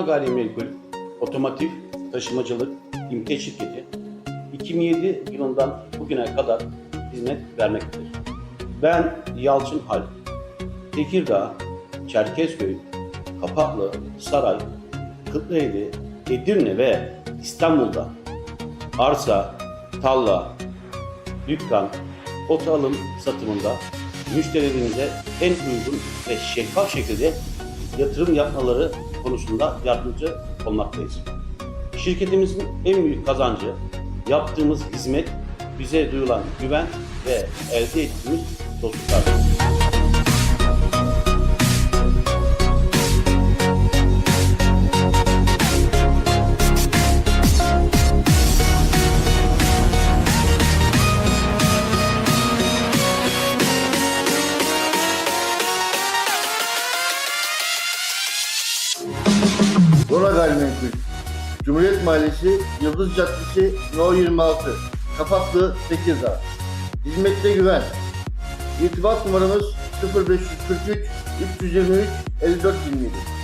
Gayrimenkul Otomotiv Taşımacılık İmte Şirketi 2007 yılından bugüne kadar hizmet vermektedir. Ben Yalçın Hal, Tekirdağ, Çerkezköy, Kapaklı, Saray, Kırklareli, Edirne ve İstanbul'da arsa, tarla, dükkan, oto alım satımında müşterilerimize en uygun ve şeffaf şekilde yatırım yapmaları konusunda yardımcı olmaktayız. Şirketimizin en büyük kazancı yaptığımız hizmet, bize duyulan güven ve elde ettiğimiz dostluklardır. Gayrimenkul. Cumhuriyet Mahallesi Yıldız Caddesi No 26 Kapaklı Tekirdağ. Hizmette güven. İrtibat numaramız 0543 323 54 27